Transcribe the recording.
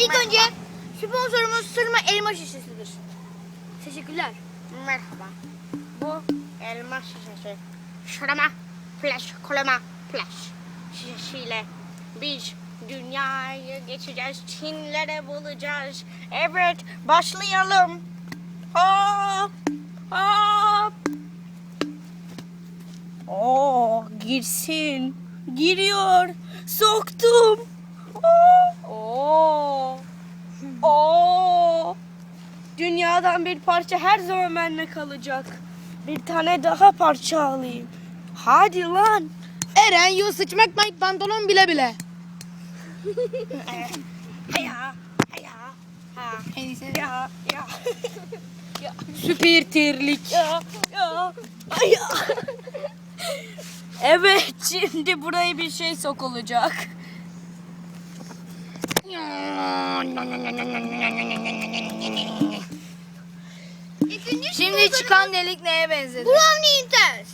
İlk önce sponsorumuz sırma elma şişesidir. Teşekkürler. Merhaba. Bu elma şişesi. Şırama, flash, kolama, flash şişesiyle biz dünyayı geçeceğiz. Çinlere bulacağız. Evet, başlayalım. Hop, hop. Oo, girsin. Giriyor. Soktum. Oo. Oo. Oo. Dünyadan bir parça her zaman bende kalacak. Bir tane daha parça alayım. Hadi lan. Eren yıl sıçmak pantolon bile bile. Haya, haya, ha, En iyisi. ya, ya, Süper terlik. ya, ya, ya. Evet, şimdi buraya bir şey sokulacak. Şimdi çıkan delik neye benzedi? Brownie. Teşekkürler.